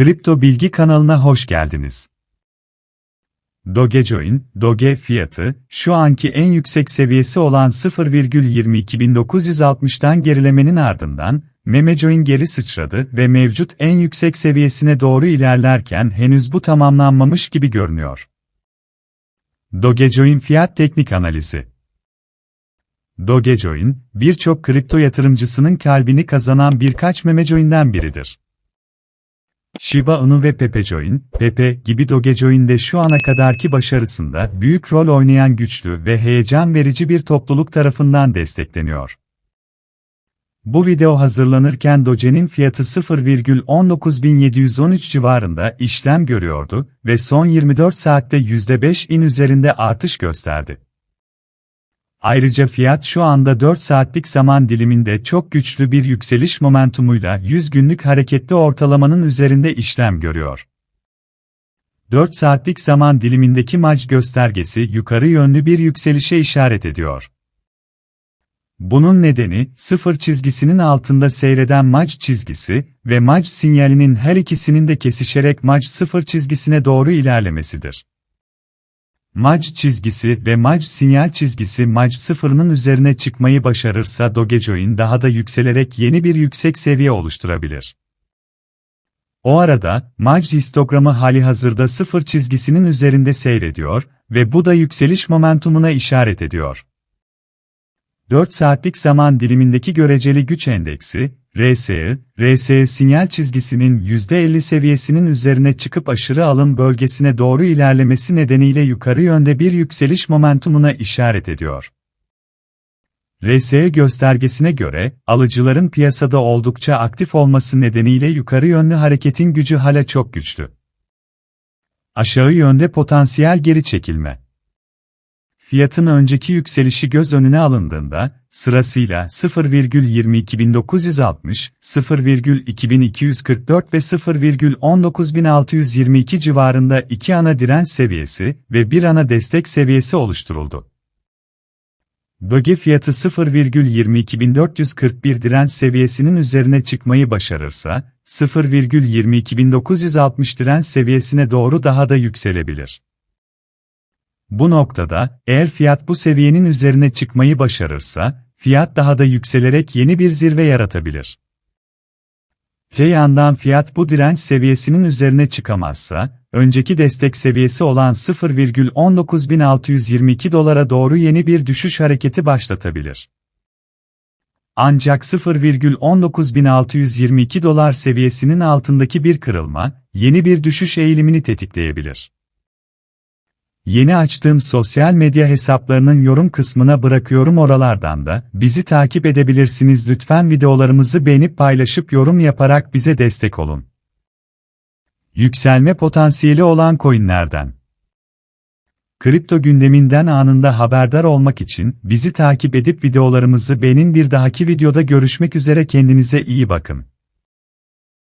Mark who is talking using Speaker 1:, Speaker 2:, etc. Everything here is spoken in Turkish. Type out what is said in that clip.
Speaker 1: Kripto Bilgi kanalına hoş geldiniz. Dogecoin, Doge fiyatı, şu anki en yüksek seviyesi olan 0,22960'dan gerilemenin ardından, Memecoin geri sıçradı ve mevcut en yüksek seviyesine doğru ilerlerken henüz bu tamamlanmamış gibi görünüyor. Dogecoin fiyat teknik analizi Dogecoin, birçok kripto yatırımcısının kalbini kazanan birkaç memecoin'den biridir. Shiba Inu ve Pepecoin, Pepe gibi Dogecoin'de şu ana kadarki başarısında büyük rol oynayan güçlü ve heyecan verici bir topluluk tarafından destekleniyor. Bu video hazırlanırken Doge'nin fiyatı 0,19713 civarında işlem görüyordu ve son 24 saatte %5 in üzerinde artış gösterdi. Ayrıca fiyat şu anda 4 saatlik zaman diliminde çok güçlü bir yükseliş momentumuyla 100 günlük hareketli ortalamanın üzerinde işlem görüyor. 4 saatlik zaman dilimindeki maç göstergesi yukarı yönlü bir yükselişe işaret ediyor. Bunun nedeni, sıfır çizgisinin altında seyreden maç çizgisi ve maç sinyalinin her ikisinin de kesişerek maç sıfır çizgisine doğru ilerlemesidir. Mac çizgisi ve Mac sinyal çizgisi Mac sıfırının üzerine çıkmayı başarırsa Dogecoin daha da yükselerek yeni bir yüksek seviye oluşturabilir. O arada, Mac histogramı hali hazırda sıfır çizgisinin üzerinde seyrediyor ve bu da yükseliş momentumuna işaret ediyor. 4 saatlik zaman dilimindeki göreceli güç endeksi, RSI, RSI sinyal çizgisinin %50 seviyesinin üzerine çıkıp aşırı alım bölgesine doğru ilerlemesi nedeniyle yukarı yönde bir yükseliş momentumuna işaret ediyor. RSI göstergesine göre, alıcıların piyasada oldukça aktif olması nedeniyle yukarı yönlü hareketin gücü hala çok güçlü. Aşağı yönde potansiyel geri çekilme fiyatın önceki yükselişi göz önüne alındığında, sırasıyla 0,22960, 0,2244 ve 0,19622 civarında iki ana direnç seviyesi ve bir ana destek seviyesi oluşturuldu. Bölge fiyatı 0,22441 direnç seviyesinin üzerine çıkmayı başarırsa, 0,22960 direnç seviyesine doğru daha da yükselebilir. Bu noktada, eğer fiyat bu seviyenin üzerine çıkmayı başarırsa, fiyat daha da yükselerek yeni bir zirve yaratabilir. Öte yandan fiyat bu direnç seviyesinin üzerine çıkamazsa, önceki destek seviyesi olan 0,19622 dolara doğru yeni bir düşüş hareketi başlatabilir. Ancak 0,19622 dolar seviyesinin altındaki bir kırılma, yeni bir düşüş eğilimini tetikleyebilir. Yeni açtığım sosyal medya hesaplarının yorum kısmına bırakıyorum oralardan da bizi takip edebilirsiniz lütfen videolarımızı beğenip paylaşıp yorum yaparak bize destek olun. Yükselme potansiyeli olan coinlerden. Kripto gündeminden anında haberdar olmak için bizi takip edip videolarımızı beğenin bir dahaki videoda görüşmek üzere kendinize iyi bakın.